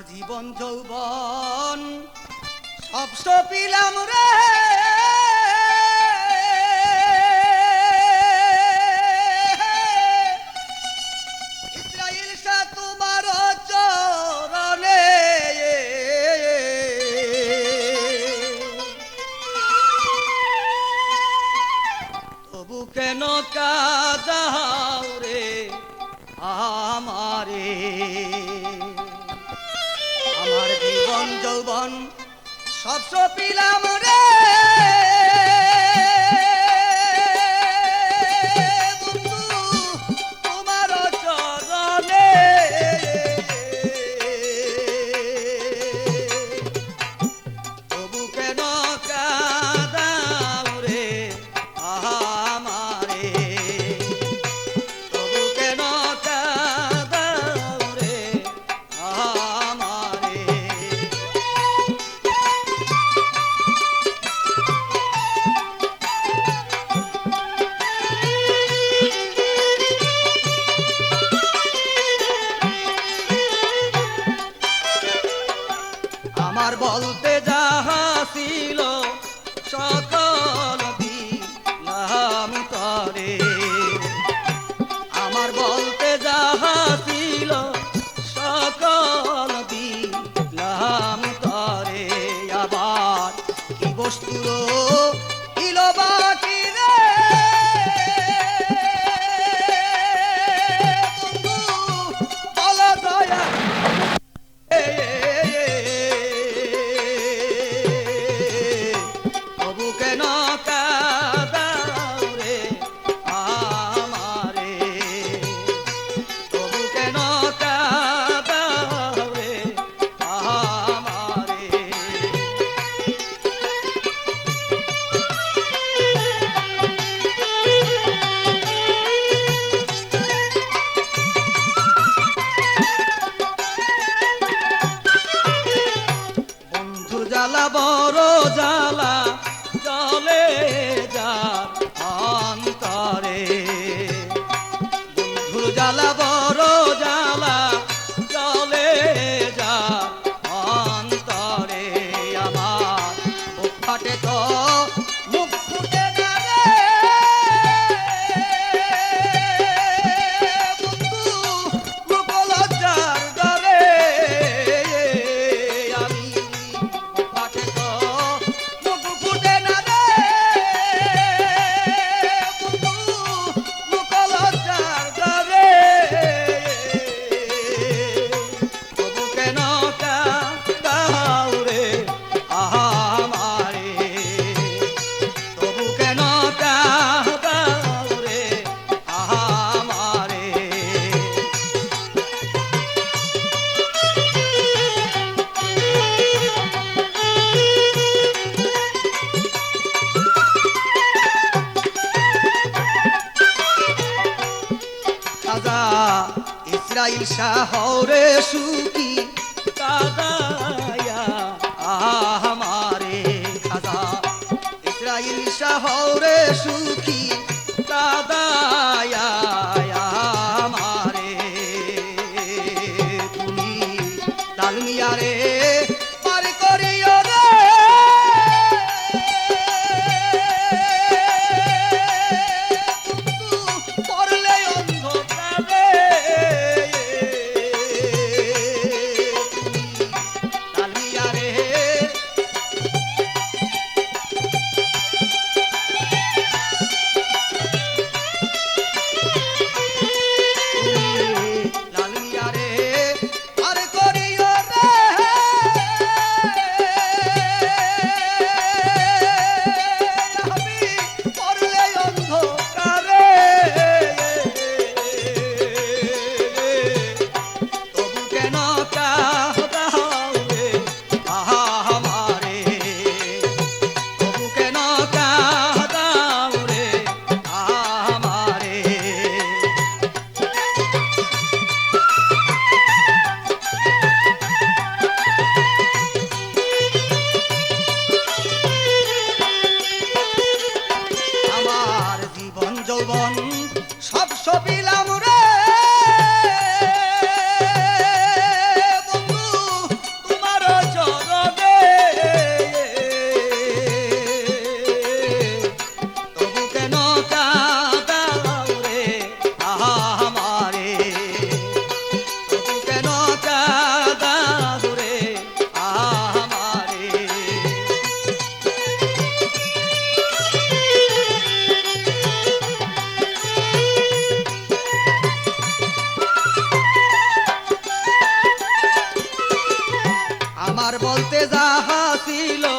আমার জীবন যৌবন সব সপিলাম রে ইসরায়েল রে আমারে? যৌবন যৌবন সব সপিলাম রে। আমার বলতে যাহা ছিল সকল আইসা হরে সুখী কাদায়া। আমারে খাদা ইসরাইল শাহরে সুখী বলতে যাহা ছিল